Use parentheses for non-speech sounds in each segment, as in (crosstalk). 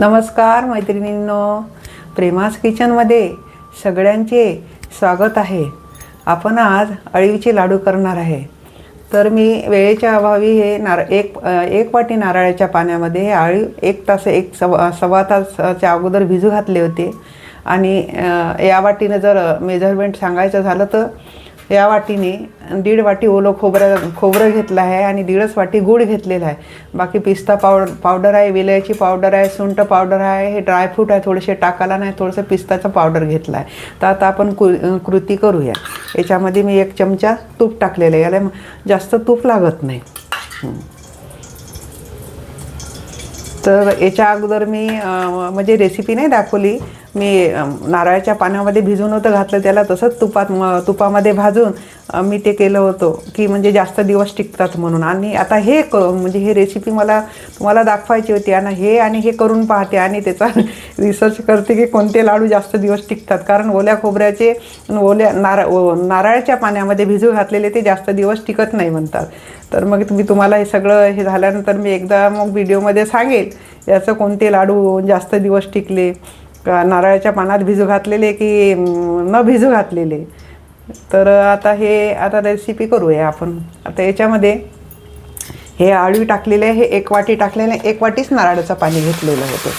नमस्कार मैत्रिणींनो. प्रेमास किचनमध्ये सगळ्यांचे स्वागत आहे. आपण आज अळीचे लाडू करणार आहे. तर मी वेळेच्या अभावी हे नार एक एक वाटी नारळाच्या पाण्यामध्ये हे अळी एक तास एक सवा सव्वा तासच्या अगोदर भिजू घातले होते. आणि या वाटीनं जर मेजरमेंट सांगायचं झालं तर या वाटीने दीड वाटी ओलं खोबरं खोबरं घेतलं आहे आणि दीडच वाटी गूळ घेतलेला आहे. बाकी पिस्ता पावड पावडर आहे विलायची पावडर आहे सुंठ पावडर आहे हे ड्रायफ्रूट आहे थोडेसे टाकायला नाही थोडंसं पिस्ताचं पावडर घेतलं आहे. तर आता आपण कृ कृती करूया. याच्यामध्ये मी एक चमचा तूप टाकलेलं आहे. याला जास्त तूप लागत नाही. तर याच्या अगोदर मी म्हणजे रेसिपी नाही दाखवली मी नारळाच्या पाण्यामध्ये भिजून होतं घातलं त्याला तसंच तुपात म तुपामध्ये भाजून मी ते केलं होतं की म्हणजे जास्त दिवस टिकतात म्हणून. आणि आता हे क म्हणजे हे रेसिपी मला तुम्हाला दाखवायची होती आणि हे आणि हे करून पाहते आणि त्याचा (laughs) रिसर्च करते की कोणते लाडू जास्त दिवस टिकतात. कारण ओल्या खोबऱ्याचे ओल्या नारळ ओ- नारळाच्या पाण्यामध्ये भिजू घातलेले ते जास्त दिवस टिकत नाही म्हणतात. तर मग तुम्ही तुम्हाला हे सगळं हे झाल्यानंतर मी एकदा मग व्हिडिओमध्ये सांगेल याचं कोणते लाडू जास्त दिवस टिकले नारळाच्या पानात भिजू घातलेले की न भिजू घातलेले? तर आता हे आता रेसिपी करूया आपण. आता याच्यामध्ये हे आळवी टाकलेले आहे हे एक वाटी टाकलेले एक वाटीच नारळाचं पाणी घेतलेलं होतं.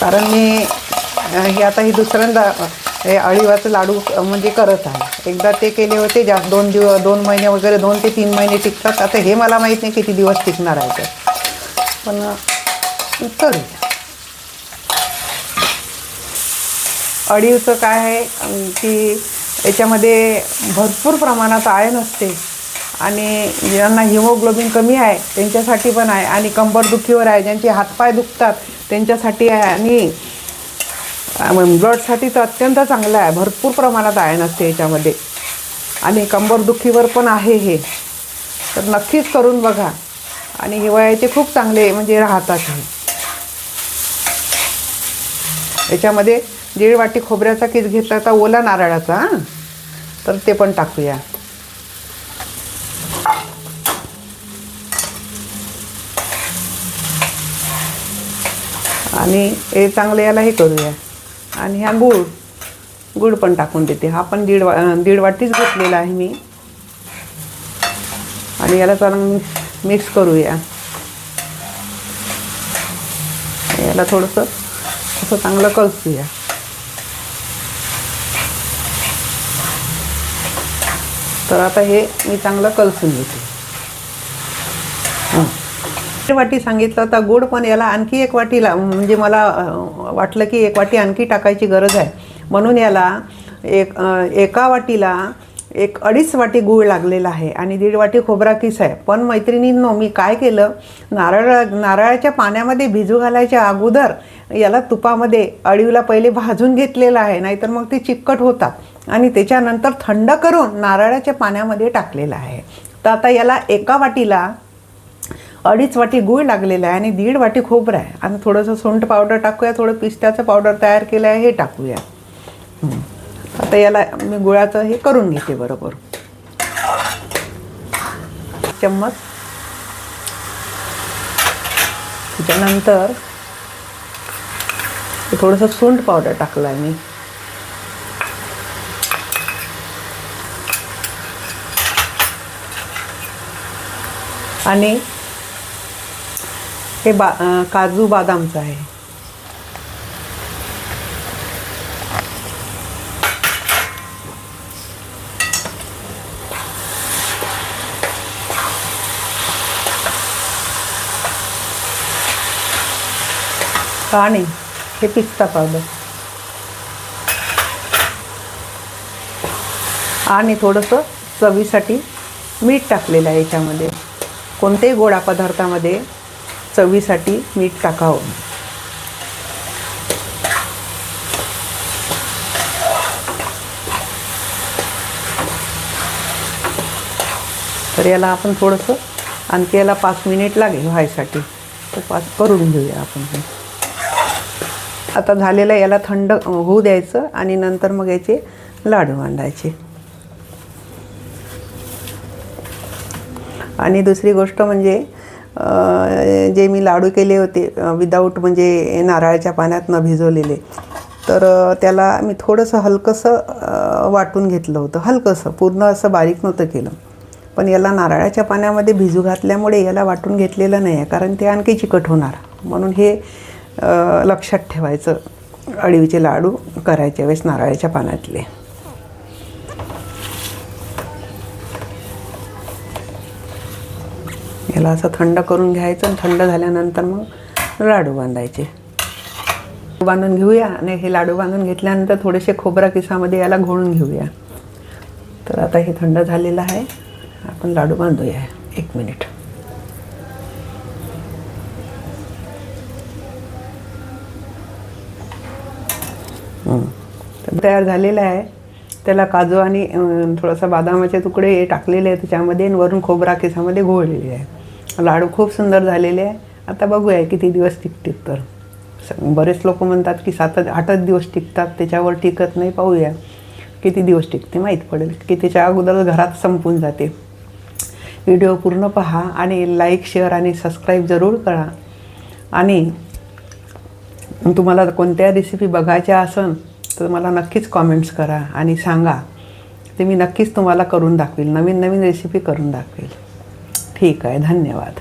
कारण मी हे आता ही दुसऱ्यांदा हे अळीवाचं लाडू म्हणजे करत आहे. एकदा ते केले होते जास्त दोन दिवस दोन महिने वगैरे दोन ते तीन महिने टिकतात. आता हे मला माहीत नाही किती दिवस टिकणार आहे ते. पण करूया अळीवचं काय आहे की याच्यामध्ये भरपूर प्रमाणात आयन असते. आणि ज्यांना हिमोग्लोबिन कमी आहे त्यांच्यासाठी पण आहे. आणि कंबरदुखीवर आहे ज्यांचे हातपाय दुखतात त्यांच्यासाठी आहे. आणि ब्लडसाठी तर अत्यंत चांगलं आहे. भरपूर प्रमाणात आयन असते याच्यामध्ये. आणि कंबरदुखीवर पण आहे हे. तर नक्कीच करून बघा. आणि हिवाळ्याचे खूप चांगले म्हणजे राहतात हे. याच्यामध्ये दीड वाटी खोबऱ्याचा किस घेतला तर ओला नारळाचा हां? तर ते पण टाकूया. आणि हे चांगलं याला हे करूया. आणि ह्या गूळ गूळ पण टाकून देते. हा पण दीड वा दीड वाटीच घेतलेला आहे मी. आणि याला चांगलं मिक्स करूया. याला थोडंसं असं चांगलं कलसूया तर आता हे मी चांगलं कलसून घेते. वाटी सांगितलं होता गोड पण याला आणखी एक वाटी ला म्हणजे मला वाटलं की एक वाटी आणखी टाकायची गरज आहे. म्हणून याला एक एका वाटीला एक अडीच वाटी गूळ लागलेला आहे आणि दीड वाटी खोबरा किस आहे. पण मैत्रिणींनो मी काय केलं? नारळ नारळाच्या पाण्यामध्ये भिजू घालायच्या अगोदर याला तुपामध्ये अळीवला पहिले भाजून घेतलेलं आहे नाहीतर मग ते चिकट होतात. आणि त्याच्यानंतर थंड करून नारळाच्या पाण्यामध्ये टाकलेलं आहे. तर आता याला एका वाटीला अडीच वाटी गूळ लागलेला आहे आणि दीड वाटी खोबरं आहे. आणि थोडंसं सुंठ पावडर टाकूया थोडं पिस्त्याचं पावडर तयार केलं आहे हे टाकूया. आता याला मी गुळाचं हे करून घेते बरोबर. चम्मच. त्याच्यानंतर थोडंसं सुंठ पावडर टाकलं आहे मी. आणि हे बा काजू बदामचं आहे. आणि हे पिस्ता पावडर. आणि थोडंसं चवीसाठी मीठ टाकलेलं आहे याच्यामध्ये. कोणत्याही गोडा पदार्थामध्ये चवीसाठी मीठ टाकावं. तर याला आपण थोडंसं आणखी याला पाच मिनिट लागेल व्हायसाठी. तर पाच करून घेऊया आपण आता झालेलं याला थंड होऊ द्यायचं आणि नंतर मग याचे लाडू मांडायचे. आणि दुसरी गोष्ट म्हणजे जे मी लाडू केले होते विदाऊट म्हणजे नारळाच्या पाण्यात न भिजवलेले. तर त्याला मी थोडंसं हलकंसं वाटून घेतलं होतं. हलकंसं पूर्ण असं बारीक नव्हतं केलं. पण याला नारळाच्या पाण्यामध्ये भिजू घातल्यामुळे याला वाटून घेतलेलं नाही आहे कारण ते आणखी चिकट होणार. म्हणून हे लक्षात ठेवायचं अळीचे लाडू करायच्या वेळेस नारळाच्या पाण्यातले ह्याला असं थंड करून घ्यायचं आणि थंड झाल्यानंतर मग लाडू बांधायचे. बांधून घेऊया आणि हे लाडू बांधून घेतल्यानंतर थोडेसे खोबरा किसामध्ये याला घोळून घेऊया. तर आता हे थंड झालेलं आहे. आपण लाडू बांधूया. एक मिनिट. तयार झालेलं आहे. त्याला काजू आणि थोडासा बदामाचे तुकडे टाकलेले आहेत त्याच्यामध्ये वरून खोबरा केसामध्ये घोळलेले आहे लाडू खूप सुंदर झालेले आहे. आता बघूया किती दिवस टिकतील तर. स- बरेच लोक म्हणतात की सात आठच दिवस टिकतात त्याच्यावर टिकत नाही पाहूया. किती दिवस टिकते माहीत पडेल की त्याच्या अगोदर घरात संपून जाते. व्हिडिओ पूर्ण पहा आणि लाईक शेअर आणि सबस्क्राईब जरूर करा. आणि तुम्हाला कोणत्या रेसिपी बघायच्या असन तर मला नक्कीच कॉमेंट्स करा आणि सांगा. ते मी नक्कीच तुम्हाला करून दाखवेल नवीन नवीन रेसिपी करून दाखवेल. ठीक आहे धन्यवाद.